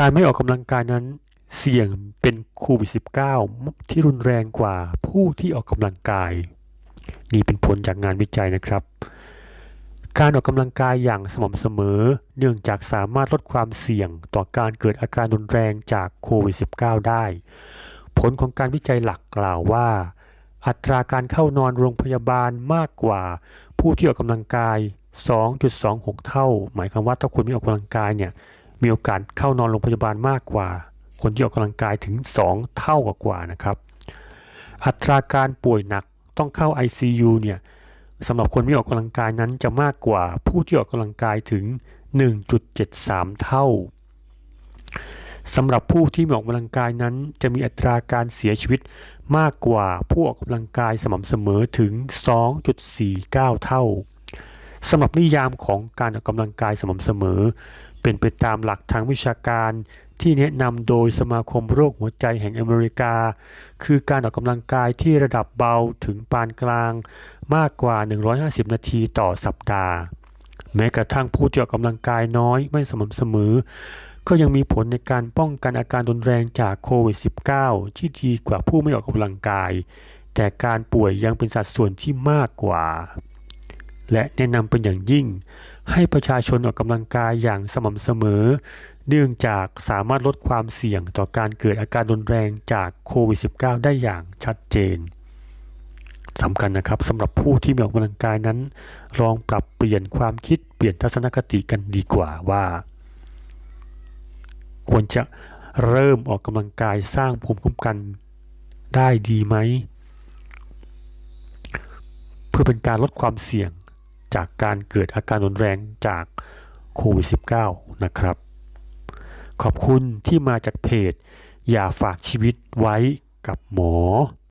การไม่ออกกำลังกายนั้น เสี่ยงเป็นโควิด -19 ที่รุนแรงกว่าผู้ที่ออกกำลังกาย นี่เป็นผลจากงานวิจัยนะครับ การออกกำลังกายอย่างสม่ำเสมอ เนื่องจากสามารถลดความเสี่ยงต่อการเกิดอาการรุนแรงจากโควิด -19 ได้ ผลของการวิจัยหลักกล่าวว่า อัตราการเข้านอนโรงพยาบาลมากกว่า ผู้ที่ออกกำลังกาย 2.26 เท่า หมายความว่าถ้าคุณไม่ออกกำลังกายเนี่ย มีโอกาสเข้านอนโรงพยาบาลมากกว่า คนที่ออกกำลังกายถึง 2 เท่ากว่านะครับ อัตราการป่วยหนักต้องเข้า ICU เนี่ยสำหรับคนไม่ออกกำลังกายนั้นจะมากกว่าผู้ที่ออกกำลังกายถึง 1.73 เท่าสำหรับผู้ที่ไม่ออกกำลังกายนั้นจะมีอัตราการเสียชีวิตมากกว่าผู้ออกกำลังกายสม่ำเสมอถึง 2.49 เท่าสำหรับนิยามของการออกกำลังกายสม่ำเสมอ เป็นไปตามหลักทางวิชาการที่แนะนำโดยสมาคมโรคหัวใจแห่งอเมริกา คือการออกกำลังกายที่ระดับเบาถึงปานกลางมากกว่า 150 นาทีต่อสัปดาห์ แม้กระทั่งผู้ที่ออกกำลังกายน้อยไม่สม่ำเสมอ ก็ยังมีผลในการป้องกันอาการรุนแรงจากโควิด -19 ที่ดีกว่าผู้ไม่ออกกำลังกาย แต่การป่วยยังเป็นสัดส่วนที่มากกว่า และแนะนำเป็นอย่างยิ่ง ให้ประชาชนออกกำลังกายอย่างสม่ำเสมอ เนื่องจากสามารถลดความเสี่ยงต่อการเกิดอาการรุนแรงจากโควิด -19 ได้อย่างชัดเจนสำคัญนะครับสำหรับผู้ที่มีออกกำลังกายนั้น ลองปรับเปลี่ยนความคิดเปลี่ยนทัศนคติกันดีกว่าว่า ควรจะเริ่มออกกำลังกายสร้างภูมิคุ้มกันได้ดีไหม เพื่อเป็นการลดความเสี่ยง จากการเกิดอาการรุนแรงจากโควิด -19 นะครับ ขอบคุณที่มาจากเพจ อย่าฝากชีวิตไว้กับหมอ